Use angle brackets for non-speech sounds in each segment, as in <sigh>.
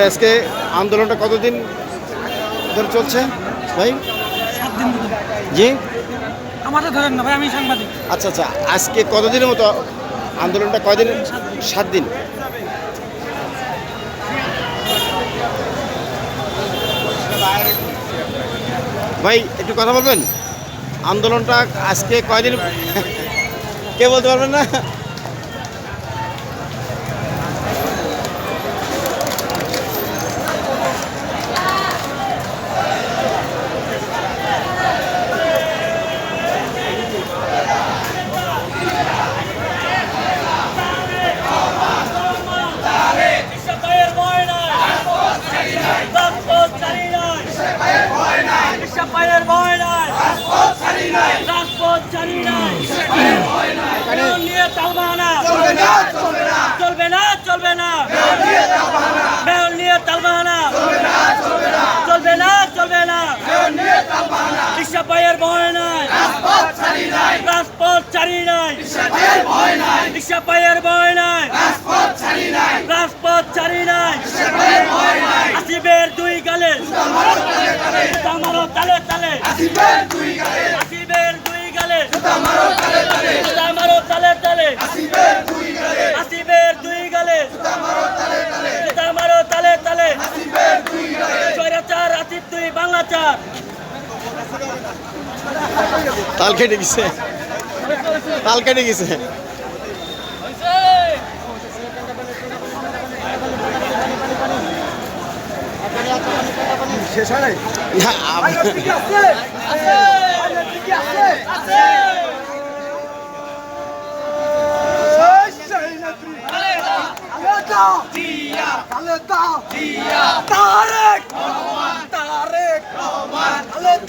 ভাই আজকে আন্দোলনটা কতদিন ধরে চলছে? ভাই? জি? আমাদের ধরেন না ভাই আমি সাংবাদিক। আচ্ছা আচ্ছা আজকে কতদিনের মতো আন্দোলনটা? কয়দিন? সাত দিন। ভাই একটু কথা বলবেন? আন্দোলনটা আজকে কয়দিন? <laughs> কে বলতে পারবেন না ইশাকের ভয় নাই রাজপথ ছাড়ি নাই ইশাকের ভয় নাই রাজপথ ছাড়ি নাই কারণ নিয়ে তালবাহানা চলবে না চলবে না চলবে না মেয়র নিয়ে তালবাহানা চলবে না চলবে না ইশাকের ভয় নাই। রাজপথ ছাড়ি নাই। ইশাকের ভয় নাই। রাজপথ ছাড়ি নাই। আসিবের দুই গালে। আমারও তালে তালে। আসিবের দুই গালে। আমারও তালে তালে। আসিবের দুই গালে। আমারও তালে তালে। স্বৈরাচার আসিফ দুই বাংলা চার তাল কেটে গেছে। তাল কেটে গেছে।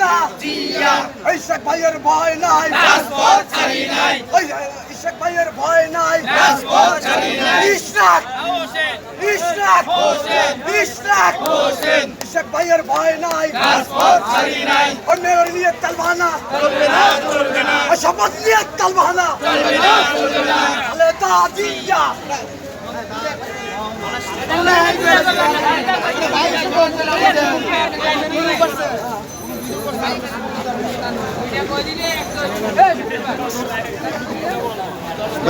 না আপ- ইশাক ভাইয়ের ভয় নাই ওই ইশাক ভাইয়ের ভয় নাই ইশরাক ইশরাক ইশরাক ইশাক ভাইয়ের ভয় নাই ওই মেয়র নিয়ে তালবাহানা ওই শপথ নিয়ে তালবাহানা খালেদা জিয়া ভাই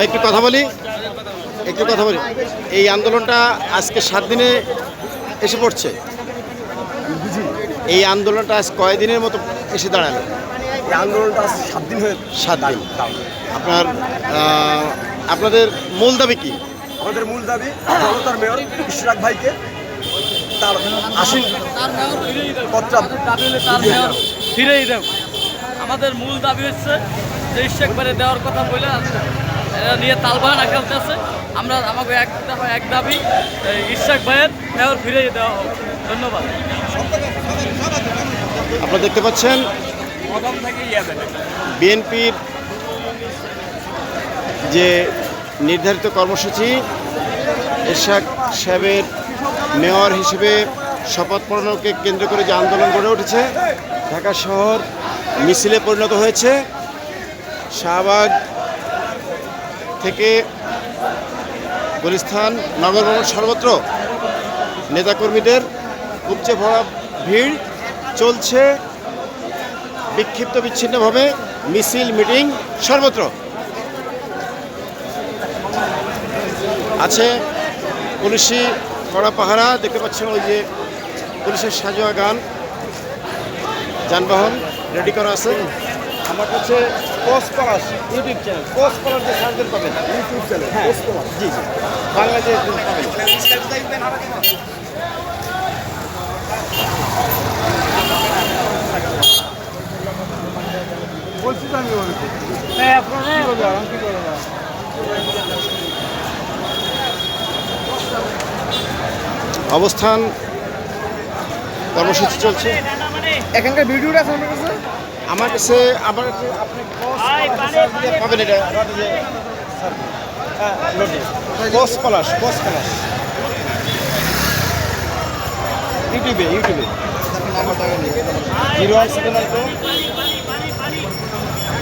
একটু কথা বলি? একটু কথা বলি। এই আন্দোলনটা আজকে সাত দিনে এসে পড়ছে। এই আন্দোলনটা আজ কয়দিনের মতো এসে দাঁড়াল? এই আন্দোলনটা আজ সাত দিন হয়ে সাত দিন। আপনার আপনাদের মূল দাবি কি? আমাদের মূল দাবি জনতার মেয়র ইশরাক ভাইকে তার আসীন পত্রা ফিরেই দেব। আমাদের মূল দাবি হচ্ছে যে ইশেকবারে দেওয়ার কথা বলে এরা নিয়ে তালবাহানা খেলতেছে। আমরা আমাকে এক এক দাবি ইশাক ভাইয়ের মেয়র ফিরে দেওয়া হোক। ধন্যবাদ। আপনারা দেখতে পাচ্ছেন বিএনপির যে নির্ধারিত কর্মসূচি এরশাক সাহেবের মেয়র হিসেবে শপথ পূরণকে কেন্দ্র করে যে আন্দোলন গড়ে উঠেছে, ঢাকা শহর মিছিলে পরিণত হয়েছে। শাহবাগ থেকে গুলিস্থান নগর ভবন সর্বত্র নেতাকর্মীদের উপচে ভরা ভিড় চলছে। বিক্ষিপ্ত বিচ্ছিন্নভাবে মিছিল, মিটিং সর্বত্র। আছে পুলিশি কড়া পাহারা দেখতে পাচ্ছেন ওই যে পুলিশের সাজোয়া গান। যানবাহন রেডি করা আছে। আমার কাছে ইউটিউব চ্যানেল যে পাবেন। ইউটিউব চ্যানেল হ্যাঁ। পোস্ট পলাশ জি জি। বাংলাদেশ পাবেন। অবস্থান কর্মসূচি চলছে। এখানকার ভিডিওটা আছে আমার কাছে? আমার কাছে আমার কাছে আপনি পাবেন এটা? হ্যাঁ কস পলাশ কস পলাশ। ইউটিউবে ইউটিউবে। Zero one seven one two.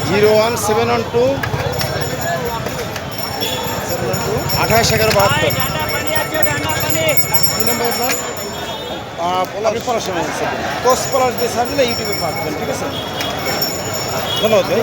Zero one seven one two. আঠাশ এগারো বাহাত্তর। কি নম্বর আপনার আপনি পড়াশোনা কস পলাশ দিয়ে সার্চ ইউটিউবে পাবেন ঠিক আছে? ধন্যবাদ ভাই।